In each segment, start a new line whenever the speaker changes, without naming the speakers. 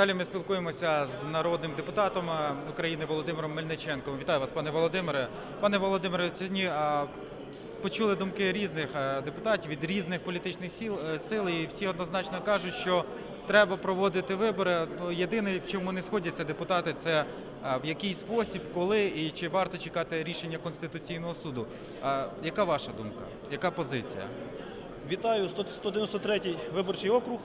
Далі ми спілкуємося з народним депутатом е, України Володимиром Мельниченком. Вітаю вас, пане Володимире. Пане Володимире, сьогодні почули думки різних е, депутатів від різних політичних сил, е, сил, і всі однозначно кажуть, що треба проводити вибори. Ну, єдине, в чому не сходяться депутати, це в який спосіб, коли і чи варто чекати рішення Конституційного суду. Яка ваша думка? Яка позиція?
Вітаю 193-й виборчий округ.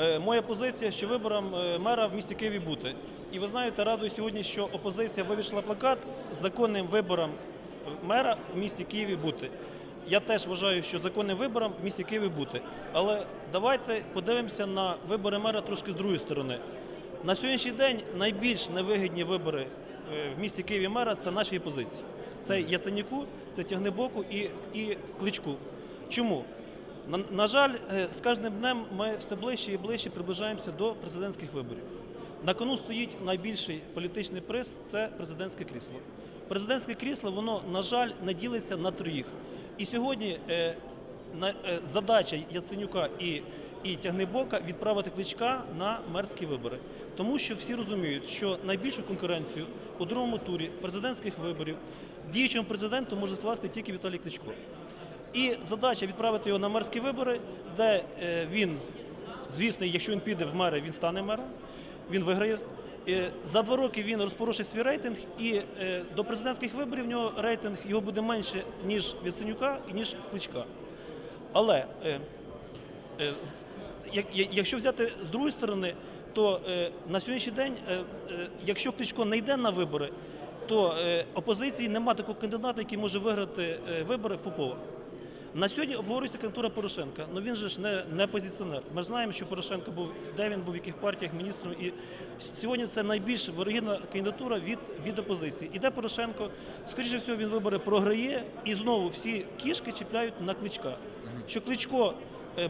Е, Моя позиція, що виборам е, мера в місті Києві бути. І ви знаєте, радую сьогодні, що опозиція вивішила плакат законним виборам мера в місті Києві бути. Я теж вважаю, що законним виборам в місті Києві бути. Але давайте подивимося на вибори мера трошки з другої сторони. На сьогоднішній день найбільш невигідні вибори е, в місті Києві мера це наші позиції. Це Яценюку, це Тягнебоку і, і Кличку. Чому? На, на жаль, е, з кожним днем ми все ближче і ближче приближаємося до президентських виборів. На кону стоїть найбільший політичний приз це президентське крісло. Президентське крісло, воно, на жаль, не ділиться на троїх. І сьогодні е, на, е, задача Яценюка і, і Тягнебока відправити кличка на мерські вибори. Тому що всі розуміють, що найбільшу конкуренцію у другому турі президентських виборів діючому президенту може скласти тільки Віталій Кличко. І задача відправити його на мерські вибори, де е, він, звісно, якщо він піде в мери, він стане мером, він виграє. Е, За два роки він розпорушить свій рейтинг, і е, до президентських виборів в нього рейтинг його буде менше, ніж в Яценюка і ніж в Кличка. Але якщо взяти з другої сторони, то на сьогоднішній день, якщо Кличко не йде на вибори, то опозиції немає такого кандидата, який може виграти вибори в Попова. На сьогодні обговорюється кандидатура Порошенка. Ну він же ж не, не позиціонер. Ми знаємо, що Порошенко був де він був, в яких партіях міністром. І сьогодні це найбільш вирогідна кандидатура від, від опозиції. Іде Порошенко, скоріше всього, він вибори програє, і знову всі кішки чіпляють на кличка. Що кличко,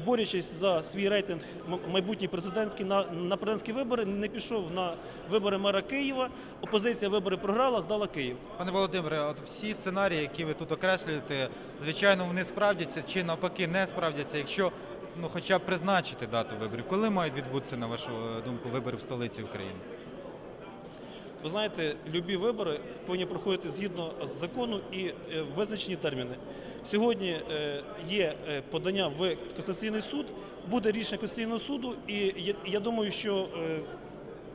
борючись за свій рейтинг майбутній президентський на, на президентські вибори, не пішов на вибори мера Києва. Опозиція вибори програла, здала Київ.
Пане Володимире, от всі сценарії, які ви тут окреслюєте, звичайно, вони справдяться чи навпаки не справдяться, якщо ну, хоча б призначити дату виборів. Коли мають відбутися, на вашу е, думку, вибори в столиці України?
Ви знаєте, любі вибори повинні проходити згідно закону і е, визначені терміни. Сьогодні е, є е, подання в Конституційний суд, буде рішення Конституційного суду, і я, думаю, що е,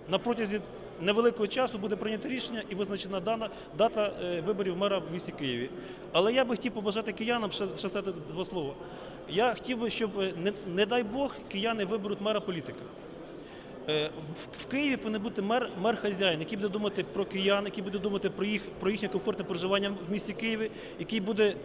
на протязі невеликого часу буде прийнято рішення і визначена дана дата виборів мера в місті Києві. Але я би хотів побажати киянам ще, сказати два слова. Я хотів би, щоб не, дай Бог кияни виберуть мера політика. В, Києві повинен бути мер, хазяїн, який буде думати про киян, який буде думати про їхнє комфортне проживання в місті Києві, який буде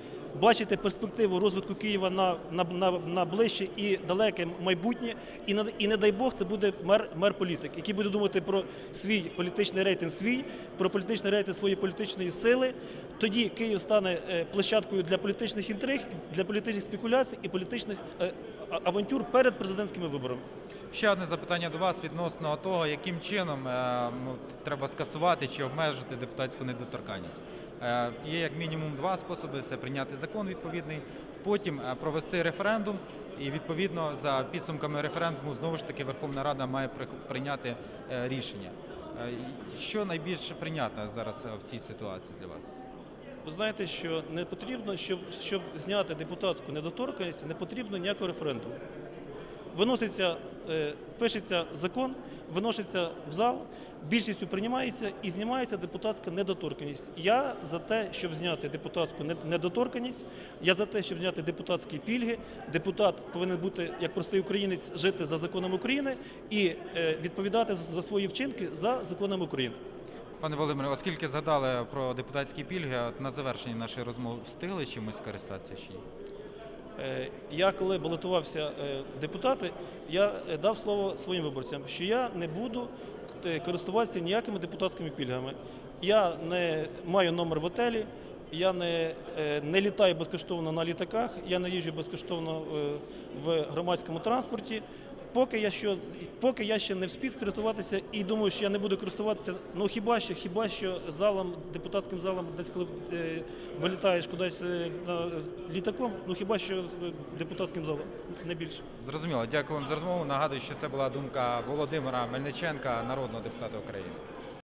бачити перспективу розвитку Києва на, на, на, на ближче і далеке майбутнє. І на і не дай Бог, це буде мер, мер політик, який буде думати про свій політичний рейтинг свій, про політичний рейтинг своєї політичної сили. Тоді Київ стане е, площадкою для політичних інтриг, для політичних спекуляцій і політичних е, авантюр перед президентськими виборами.
Ще одне запитання до вас відносно того, яким чином е, ну, треба скасувати чи обмежити депутатську недоторканність. Е, Є як мінімум два способи: це прийняти закон відповідний, потім е, провести референдум, і відповідно за підсумками референдуму знову ж таки Верховна Рада має прийняти рішення. Що найбільше прийнято зараз в цій ситуації для вас?
Ви знаєте, що не потрібно, щоб, щоб зняти депутатську недоторканність, не потрібно ніякого референдуму. Виноситься, е, пишеться закон, виноситься в зал, більшістю приймається і знімається депутатська недоторканність. Я за те, щоб зняти депутатську недоторканність, я за те, щоб зняти депутатські пільги. Депутат повинен бути як простий українець жити за законом України і е, відповідати за, за свої вчинки за законом України.
Пане Володимире, оскільки згадали про депутатські пільги, на завершенні нашої розмови встигли чимось скористатися ні?
Е, Я коли балотувався е, депутати, я е, дав слово своїм виборцям, що я не буду користуватися ніякими депутатськими пільгами. Я не маю номер в отелі, я не, не літаю безкоштовно на літаках, я не їжджу безкоштовно в громадському транспорті. Поки я що, поки я ще не встиг користуватися і думаю, що я не буду користуватися. Ну хіба що, хіба що залом, депутатським залом, десь коли е, вилітаєш кудись е, на, е, літаком, ну хіба що е, депутатським залом, не більше.
Зрозуміло. Дякую вам за розмову. Нагадую, що це була думка Володимира Мельниченка, народного депутата України.